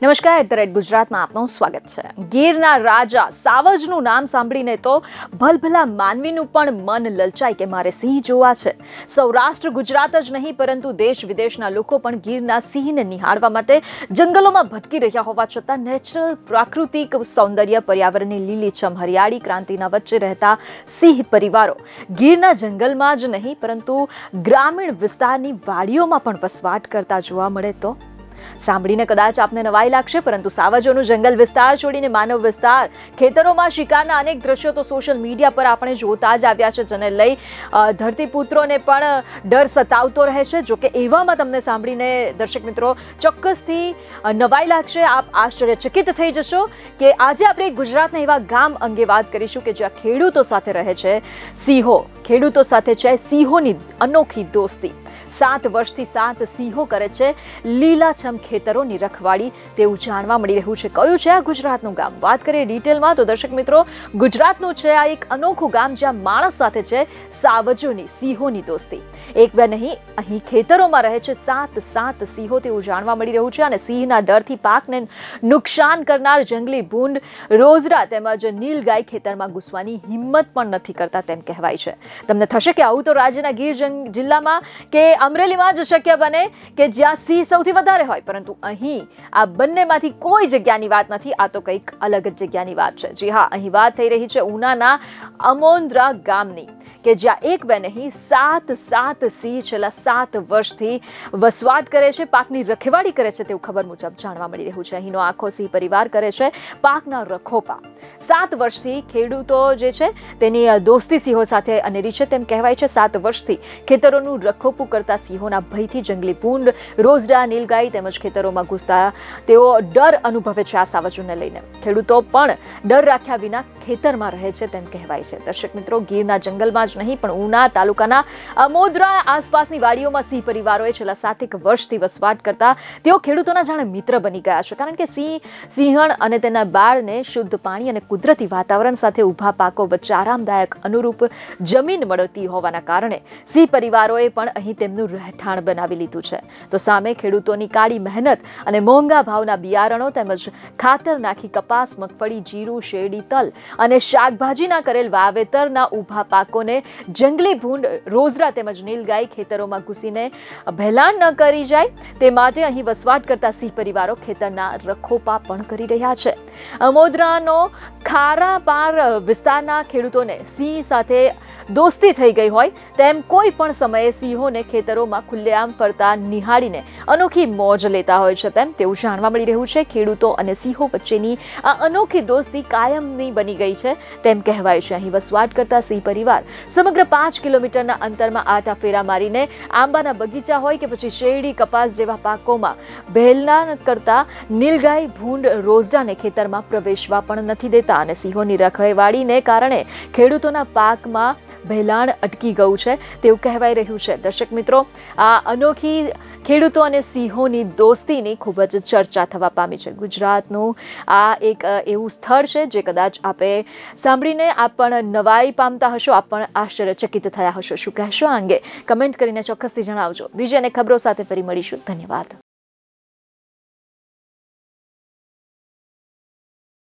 નમસ્કાર, at the rate ગુજરાતમાં આપનું સ્વાગત છે. ગીરના રાજા સાવજનું નામ સાંભળીને તો ભલભલા માનવીનું પણ મન લલચાય કે મારે સિંહ જોવા છે. સૌરાષ્ટ્ર ગુજરાત જ નહીં, પરંતુ દેશ વિદેશના લોકો પણ ગીરના સિંહને નિહાળવા માટે જંગલોમાં ભટકી રહ્યા હોવા છતાં નેચરલ પ્રાકૃતિક સૌંદર્ય પર્યાવરણની લીલીછમ હરિયાળી ક્રાંતિના વચ્ચે રહેતા સિંહ પરિવારો ગીરના જંગલમાં જ નહીં, પરંતુ ગ્રામીણ વિસ્તારની વાડીઓમાં પણ વસવાટ કરતા જોવા મળે તો સાંભળીને કદાચ આપને નવાઈ લાગશે, પરંતુ સાવજોનું જંગલ વિસ્તાર છોડીને માનવ વિસ્તાર, ખેતરોમાં શિકારના અનેક દ્રશ્યો તો સોશિયલ મીડિયા પર આપણે જોતા જ આવ્યા છે, જેને લઈ ધરતીપુત્રોને પણ ડર સતાવતો રહે છે. જોકે એવામાં તમને સાંભળીને દર્શક મિત્રો ચોક્કસથી નવાઈ લાગશે. આપ આશ્ચર્યચકિત થઈ જશો કે આજે આપણે ગુજરાતના એવા ગામ અંગે વાત કરીશું કે જ્યાં ખેડૂતો સાથે રહે છે સિંહો. ખેડૂતો સાથે છે સિંહોની અનોખી દોસ્તી. સાત વર્ષથી સાત સિંહો કરે છે લીલાછમ ખેતરોની રખવાડી તેવું જાણવા મળી રહ્યું છે. કયું છે આ ગુજરાતનું ગામ? વાત કરીએ ડિટેલમાં તો દર્શક મિત્રો, ગુજરાતનું છે આ એક અનોખું ગામ જ્યાં માણસ સાથે છે સાવજોની, સિંહોની દોસ્તી. એક બે નહીં, અહીં ખેતરોમાં રહે છે સાત સાત સિંહો તેવું જાણવા મળી રહ્યું છે અને સિંહના ડરથી પાકને નુકસાન કરનાર જંગલી ભૂંડ રોજરા તેમજ નીલગાય ખેતરમાં ઘૂસવાની હિંમત પણ નથી કરતા તેમ કહેવાય છે. તમને થશે કે આવું તો રાજ્યના ગીર જિલ્લામાં કે અમરેલીમાં જ શક્ય બને કે જ્યાં સિંહ સૌથી વધારે હોય. પરંતુ અહીં આ બંનેમાંથી કોઈ જગ્યાની વાત નથી. આ તો કંઈક અલગ જ જગ્યાની વાત છે. જી હા, અહીં વાત થઈ રહી છે ઉનાના અમોન્દ્રા ગામની, કે જ્યાં એક બે નહીં સાત સાત સિંહ છેલ્લા સાત વર્ષથી વસવાટ કરે છે, પાકની રખેવાળી કરે છે તેવું ખબર મુજબ જાણવા મળી રહ્યું છે. અહીંનો આખો સિંહ પરિવાર કરે છે પાકના રખોપા. સાત વર્ષથી ખેડૂતો જે છે તેની દોસ્તી સિંહો સાથે અનેરી છે. તેમ કહેવાય છે, સાત વર્ષથી ખેતરોનું રખોપું કરતા સિંહોના ભયથી જંગલી પૂંડ રોજડા નીલગાય તેમજ ખેતરોમાં ઘૂસતા તેઓ ડર અનુભવે છે આ સાવજોને લઈને. ખેડૂતો પણ ડર રાખ્યા વિના ખેતરમાં રહે છે તેમ કહેવાય છે. દર્શક મિત્રો, ગીરના જંગલમાં જ નહીં, પણ ઉના તાલુકાના અમોદરા આસપાસની વાડીઓમાં સિંહ પરિવારોએ છેલ્લા સાતેક વર્ષથી વસવાટ કરતા તેઓ ખેડૂતોના જાણે મિત્ર બની ગયા છે. કારણ કે સિંહ, સિંહણ અને તેના બાળને શુદ્ધ પાણી અને કુદરતી વાતાવરણ સાથે ઊભા પાકો વચ્ચે આરામદાયક અનુરૂપ જમીન મળતી હોવાના કારણે સિંહ પરિવારોએ પણ અહીં તેમનું રહેઠાણ બનાવી લીધું છે. તો સામે ખેડૂતોની કાળી મહેનત અને મોંઘા ભાવના બિયારણો તેમજ ખાતર નાખી કપાસ, મગફળી, જીરું, શેરડી, તલ અને શાકભાજીના કરેલ વાવેતરના ઊભા પાકોને જંગલી ભૂંડ રોજરા તેમજ નીલગાય ખેતરોમાં ઘૂસીને ભેલાણ ન કરી જાય. તે માટે અહીં વસવાટ કરતા સિંહ પરિવારો ખેતરના રખોપા પણ કરી રહ્યા છે. અમોદરાનો ખારાપાર વિસ્તારના ખેડૂતોને સિંહ સાથે દોસ્તી થઈ ગઈ હોય તેમ કોઈ પણ સમયે સિંહોને ખેતરોમાં ખુલ્લેઆમ ફરતા નિહાળીને અનોખી મોજ લેતા હોય છે તેમ તેવું જાણવા મળી રહ્યું છે. ખેડૂતો અને સિંહો વચ્ચેની આ અનોખી દોસ્તી કાયમની બની ગઈ છે. તેમ કહેવાય છે. અહીં વસવાટ કરતા સિંહ પરિવાર સમગ્ર પાંચ કિલોમીટરના અંતરમાં આટા ફેરા મારીને આંબાના બગીચા હોય કે પછી શેરડી, કપાસ જેવા પાકોમાં ભેલના કરતા નીલગાય, ભૂંડ રોઝડાને ખેતરમાં પ્રવેશવા પણ નથી દેતા અને સિંહોની રખેવાળીને કારણે ખેડૂતોના પાકમાં ભેલાણ અટકી ગયું છે. તેવું કહેવાય રહ્યું છે. દર્શક મિત્રો, આ અનોખી ખેડૂતો અને સિંહોની દોસ્તીની ખૂબ જ ચર્ચા થવા પામી છે. ગુજરાતનું આ એક એવું સ્થળ છે જે કદાચ આપે સાંભળીને આપ પણ નવાઈ પામતા હશો, આપ પણ આશ્ચર્યચકિત થયા હશો. શું કહેશો આ અંગે? કમેન્ટ કરીને ચોક્કસથી જણાવજો. બીજી અને ખબરો સાથે ફરી મળીશું. ધન્યવાદ.